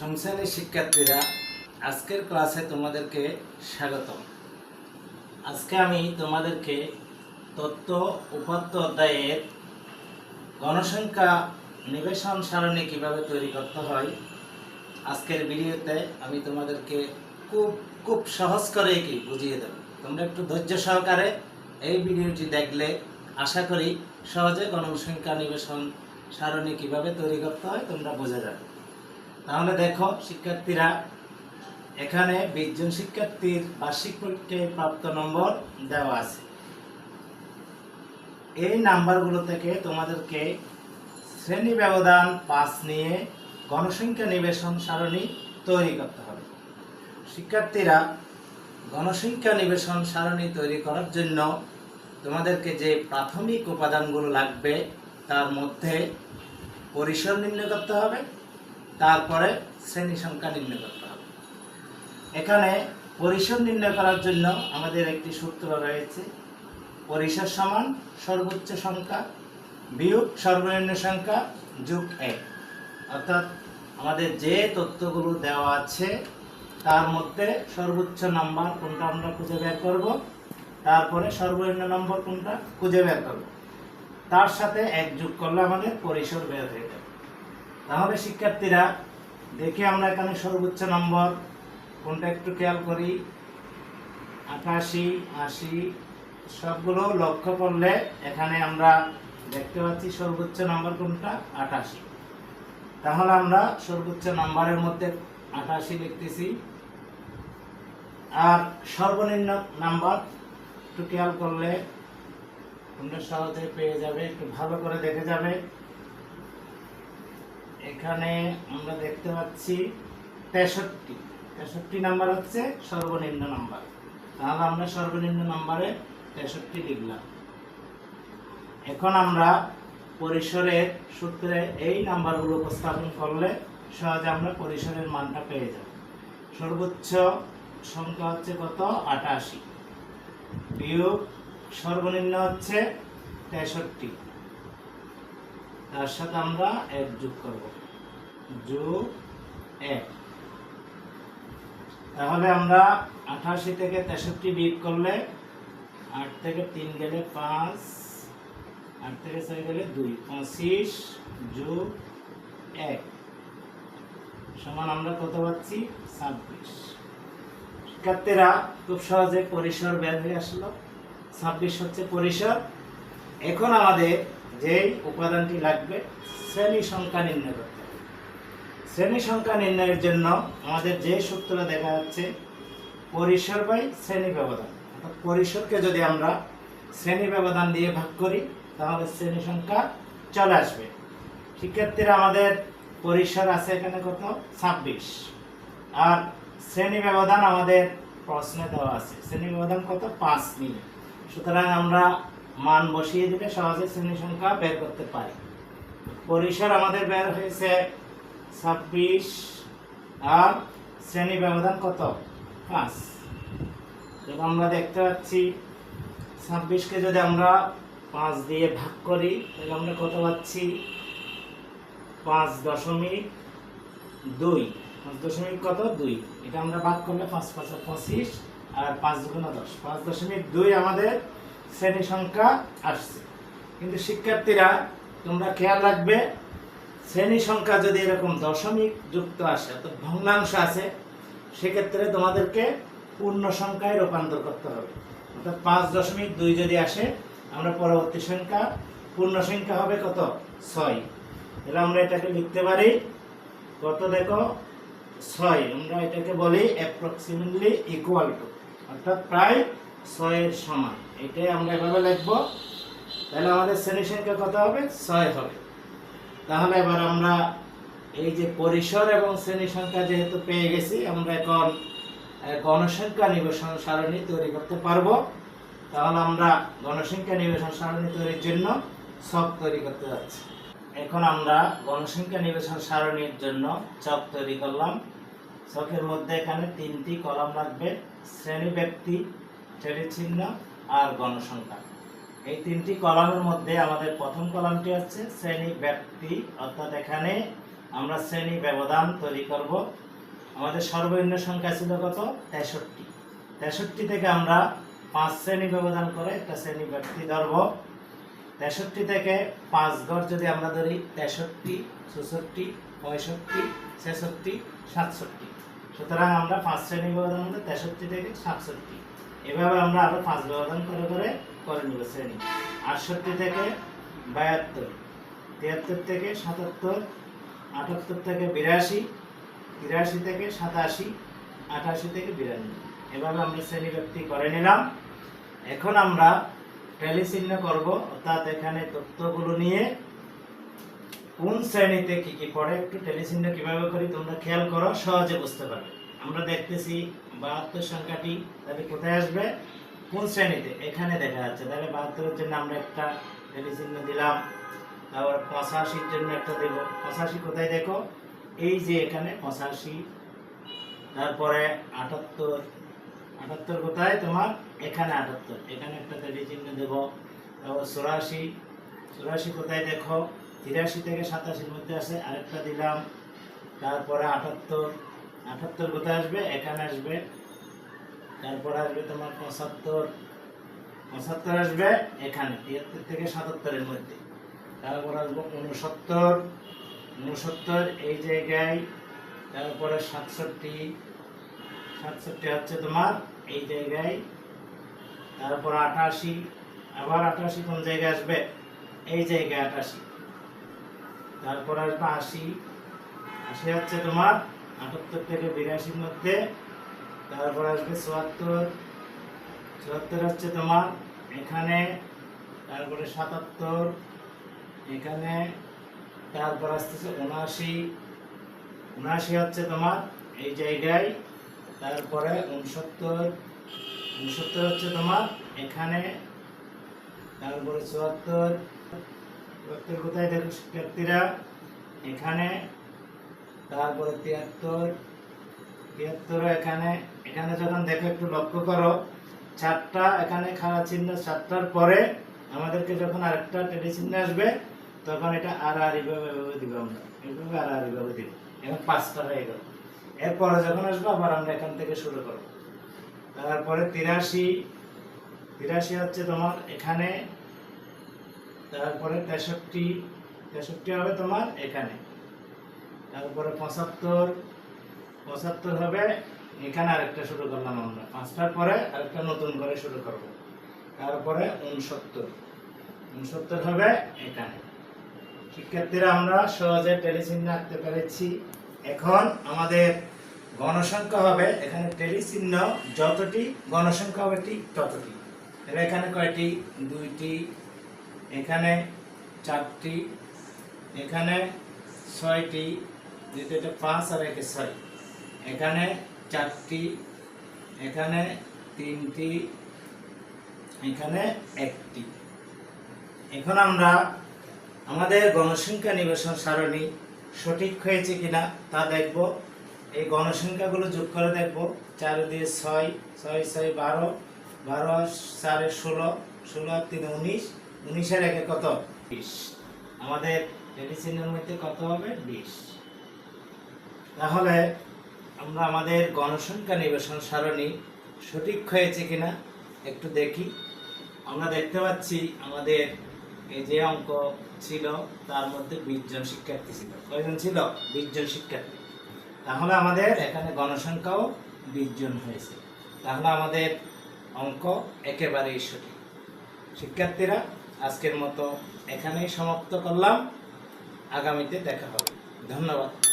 প্রথম শিক্ষার্থীরা, আজকের ক্লাসে তোমাদেরকে স্বাগতম। আজকে আমি তোমাদেরকে তত্ত্ব উপাত্ত অধ্যায়ের গণসংখ্যা নিবেশন সারণী কীভাবে তৈরি করতে হয়, আজকের ভিডিওতে আমি তোমাদেরকে খুব খুব সহজ করে কি বুঝিয়ে দেব। তোমরা একটু ধৈর্য সহকারে এই ভিডিওটি দেখলে আশা করি সহজে গণসংখ্যা নিবেশন সারণী কীভাবে তৈরি করতে হয় তোমরা বুঝে যাবে। তাহলে দেখো, শিক্ষার্থীরা, এখানে বিশ জন শিক্ষার্থীর বার্ষিক পরীক্ষায় প্রাপ্ত নম্বর দেওয়া আছে। এই নাম্বারগুলো থেকে তোমাদেরকে শ্রেণি ব্যবধান পাস নিয়ে গণসংখ্যা নিবেশন সারণী তৈরি করতে হবে। শিক্ষার্থীরা, গণসংখ্যা নিবেশন সারণী তৈরি করার জন্য তোমাদেরকে যে প্রাথমিক উপাদানগুলো লাগবে, তার মধ্যে পরিসর নির্ণয় করতে হবে। তারপরে শ্রেণি সংখ্যা নির্ণয় করতে হবে। এখানে পরিসর নির্ণয় করার জন্য আমাদের একটি সূত্র রয়েছে। পরিসর সমান সর্বোচ্চ সংখ্যা বিয়োগ সর্বনিম্ন সংখ্যা যোগ এক। অর্থাৎ আমাদের যে তথ্যগুলো দেওয়া আছে, তার মধ্যে সর্বোচ্চ নাম্বার কোনটা আমরা খুঁজে বের করব, তারপরে সর্বনিম্ন নম্বর কোনটা খুঁজে বের করব। তার সাথে এক যোগ করলে আমাদের পরিসর বের হয়ে যাবে। তাহলে শিক্ষার্থীরা, দেখে আমরা এখানে সর্বোচ্চ নম্বর। কোনটা একটু খেয়াল করি। আটাশি, আশি, সবগুলো লক্ষ্য করলে এখানে আমরা দেখতে পাচ্ছি সর্বোচ্চ নাম্বার কোনটা? আটাশি। তাহলে আমরা সর্বোচ্চ নাম্বারের মধ্যে আটাশি লিখতেছি। আর সর্বনিম্ন নাম্বার একটু খেয়াল করলে তোমরা সহজে পেয়ে যাবে, একটু ভালো করে দেখে যাবে। এখানে আমরা দেখতে পাচ্ছি তেষট্টি। তেষট্টি নাম্বার হচ্ছে সর্বনিম্ন নাম্বার। তাহলে আমরা সর্বনিম্ন নাম্বারে তেষট্টি লিখলাম। এখন আমরা পরিসরের সূত্রে এই নাম্বারগুলো উপস্থাপন করলে সহজে আমরা পরিসরের মানটা পেয়ে যাব। সর্বোচ্চ সংখ্যা হচ্ছে কত? আটাশি। বিয়োগ সর্বনিম্ন হচ্ছে তেষট্টি। তার সাথে আমরা এক যোগ করব। যোগ এক। তাহলে আমরা আঠাশি থেকে তেষট্টি বিয়োগ করলে আট থেকে তিন গেলে পাঁচ, আট থেকে ছয় গেলে দুই, পঁচিশ যোগ এক। সমান আমরা কত পাচ্ছি? ছাব্বিশ। শিক্ষার্থীরা খুব সহজে পরিসর বের হয়ে আসলো। ছাব্বিশ হচ্ছে পরিসর। এখন আমাদের যেই উপাদানটি লাগবে, শ্রেণি সংখ্যা নির্ণয় করতে শ্রেণি সংখ্যা নির্ণয়ের জন্য আমাদের যে সূত্র দেখা যাচ্ছে, পরিসর বাই শ্রেণি ব্যবধান। অর্থাৎ পরিসরকে যদি আমরা শ্রেণি ব্যবধান দিয়ে ভাগ করি, তাহলে শ্রেণি সংখ্যা চলে আসবে। শিক্ষার্থীরা আমাদের পরিসর আছে এখানে কত? ছাব্বিশ। আর শ্রেণি ব্যবধান আমাদের প্রশ্নে দেওয়া আছে। শ্রেণি ব্যবধান কত? পাঁচ মিনিট সুতরাং আমরা মান বসিয়ে দিলে সহজে শ্রেণি সংখ্যা বের করতে পারি। পরিসর আমাদের বের হয়েছে ছাব্বিশ আর শ্রেণি ব্যবধান কত? পাঁচ। এবং আমরা দেখতে পাচ্ছি ছাব্বিশকে যদি আমরা পাঁচ দিয়ে ভাগ করি, তাহলে আমরা কত পাচ্ছি? পাঁচ দশমিক দুই। পাঁচ দশমিক কত? দুই। এটা আমরা ভাগ করলে পাঁচ পাঁচ পঁচিশ, আর পাঁচ দুগুণ দশ। পাঁচ দশমিক দুই আমাদের শ্রেণি সংখ্যা আসছে। কিন্তু শিক্ষার্থীরা, তোমরা খেয়াল রাখবে শ্রেণি সংখ্যা যদি এরকম দশমিক যুক্ত আসে, অর্থাৎ ভগ্নাংশ আছে, সেক্ষেত্রে তোমাদেরকে পূর্ণ সংখ্যায় রূপান্তর করতে হবে। অর্থাৎ পাঁচ দশমিক দুই যদি আসে, আমরা পরবর্তী সংখ্যা, পূর্ণ সংখ্যা হবে কত? ছয়। তাহলে আমরা এটাকে লিখতে পারি, কত দেখো? ছয়। আমরা এটাকে বলি অ্যাপ্রক্সিমেটলি ইকুয়াল টু অর্থাৎ প্রায় ছয়ের সমান। এটাই আমরা এভাবে লিখব। তাহলে আমাদের শ্রেণি সংখ্যা কত হবে? ছয় হবে। তাহলে এবার আমরা এই যে পরিসর এবং শ্রেণি সংখ্যা যেহেতু পেয়ে গেছি, আমরা এখন গণসংখ্যা নিবেশন সারণী তৈরি করতে পারব। তাহলে আমরা গণসংখ্যা নিবেশন সারণী তৈরির জন্য সব তৈরি করতে যাচ্ছি। এখন আমরা গণসংখ্যা নিবেশন সারণীর জন্য চক তৈরি করলাম। চকের মধ্যে এখানে তিনটি কলাম লাগবে, শ্রেণি ব্যক্তি শ্রেণি চিহ্ন আর গণসংখ্যা। এই তিনটি কলামের মধ্যে আমাদের প্রথম কলামটি হচ্ছে শ্রেণি ব্যক্তি, অর্থাৎ এখানে আমরা শ্রেণি ব্যবধান তৈরি করব। আমাদের সর্বনিম্ন সংখ্যা ছিল কত? তেষট্টি। তেষট্টি থেকে আমরা পাঁচ শ্রেণি ব্যবধান করে একটা শ্রেণি ব্যক্তি ধরব। তেষট্টি থেকে পাঁচ ঘর যদি আমরা ধরি, তেষট্টি, চৌষট্টি, পঁয়ষট্টি, ছেষট্টি, সাতষট্টি। সুতরাং আমরা পাঁচ শ্রেণি ব্যবধান মধ্যে তেষট্টি থেকে সাতষট্টি। এভাবে আমরা আরও পাঁচ ব্যবধান করে করে করে নেব শ্রেণি আটষট্টি থেকে বাহাত্তর তিয়াত্তর থেকে সাতাত্তর, আটাত্তর থেকে বিরাশি, তিরাশি থেকে সাতাশি, আটাশি থেকে বিরানব্বই। এভাবে আমরা শ্রেণি ব্যক্তি করে নিলাম। এখন আমরা ট্যালি চিহ্ন করব, অর্থাৎ এখানে তথ্যগুলো নিয়ে কোন শ্রেণীতে কি কি পড়ে, একটু ট্যালি চিহ্ন কীভাবে করি তোমরা খেয়াল করো, সহজে বুঝতে পারবে। আমরা দেখতেছি বাহাত্তর সংখ্যাটি তাহলে কোথায় আসবে? কোন শ্রেণীতে? এখানে দেখা যাচ্ছে। তাহলে বাহাত্তরের জন্য আমরা একটা চিহ্ন দিলাম। তারপর পঁচাশির জন্য একটা দেব। পঁচাশি কোথায় দেখো? এই যে এখানে পঁচাশি। তারপরে আটাত্তর। আটাত্তর কোথায়? তোমার এখানে আটাত্তর। এখানে একটা তেলি চিহ্ন দেব। তারপর চুরাশি। চুরাশি কোথায় দেখো? তিরাশি থেকে সাতাশির মধ্যে আছে। আরেকটা দিলাম। তারপরে আটাত্তর। আটাত্তর কোথায় আসবে? এখানে আসবে। তারপরে আসবে তোমার পঁচাত্তর। পঁচাত্তর আসবে এখানে, তিয়াত্তর থেকে সাতাত্তরের মধ্যে। তারপর আসব উনসত্তর। উনসত্তর এই জায়গায়, তারপরে সাতষট্টি। সাতষট্টি হচ্ছে তোমার এই জায়গায়। তারপর আটাশি। আবার আটাশি কোন জায়গায় আসবে? এই জায়গায় আটাশি। তারপর আসবে আশি। আশি হচ্ছে তোমার আটাত্তর থেকে বিরাশির মধ্যে। তারপর আসবে চুয়াত্তর। চুয়াত্তর হচ্ছে তোমার, এখানে, তারপরে সাতাত্তর, এখানে, তারপর আসতেছে উনআশি। উনআশি হচ্ছে তোমার, এই জায়গায়, তারপরে উনসত্তর। উনসত্তর হচ্ছে তোমার, এখানে, তারপরে চুয়াত্তর। চুয়াত্তর কোথায় দেখো শিক্ষার্থীরা? এখানে, তারপরে তিয়াত্তর। তিয়াত্তর এখানে এখানে যখন দেখো, একটু লক্ষ্য করো, চারটা, এখানে খাড়া চিহ্ন চারটার পরে আমাদেরকে যখন আরেকটা টেডি চিহ্ন আসবে, তখন এটা আর আর এভাবে দিব আমরা। এইভাবে আর আর এইভাবে দিব। এখন পাঁচটা হয়ে গেল। এরপরে যখন আসব, আবার আমরা এখান থেকে শুরু করব। তারপরে তিরাশি। তিরাশি হচ্ছে তোমার এখানে, তারপরে তেষট্টি। তেষট্টি হবে তোমার এখানে। তারপরে পঁচাত্তর। পঁচাত্তর হবে এখানে আরেকটা শুরু করলাম আমরা। পাঁচটার পরে আরেকটা নতুন করে শুরু করব। তারপরে উনসত্তর। উনসত্তর হবে এখানে। শিক্ষার্থীরা, আমরা সহজে টেলিচিহ্ন আঁকতে পেরেছি। এখন আমাদের গণসংখ্যা হবে, এখানে টেলিচিহ্ন যতটি, গণসংখ্যা হবে ঠিক ততটি। এখানে কয়টি? দুইটি। এখানে চারটি। এখানে ছয়টি। এটা পাঁচ আর একে ছয়। এখানে চারটি, এখানে তিনটি, এখানে একটি। এখন আমরা আমাদের গণসংখ্যা নিবেশন সারণী সঠিক হয়েছে কিনা তা দেখব। এই গণসংখ্যাগুলো যোগ করে দেখব। চার দিয়ে ছয় ছয় ছয়, বারো বারো, চারে ষোলো ষোলো, তিনে উনিশ, উনিশের একে কত? বিশ। আমাদের মেডিসিনের মধ্যে কত হবে? বিশ। তাহলে আমরা আমাদের গণসংখ্যা নিবেশন সারণী সঠিক হয়েছে কিনা একটু দেখি। আমরা দেখতে পাচ্ছি আমাদের এই যে অঙ্ক ছিল, তার মধ্যে বিশ জন শিক্ষার্থী ছিল। কয়জন ছিল? বিশ জন শিক্ষার্থী। তাহলে আমাদের এখানে গণসংখ্যাও বিশ জন হয়েছে। তাহলে আমাদের অঙ্ক একেবারেই সঠিক। শিক্ষার্থীরা, আজকের মতো এখানেই সমাপ্ত করলাম। আগামীতে দেখা হবে। ধন্যবাদ।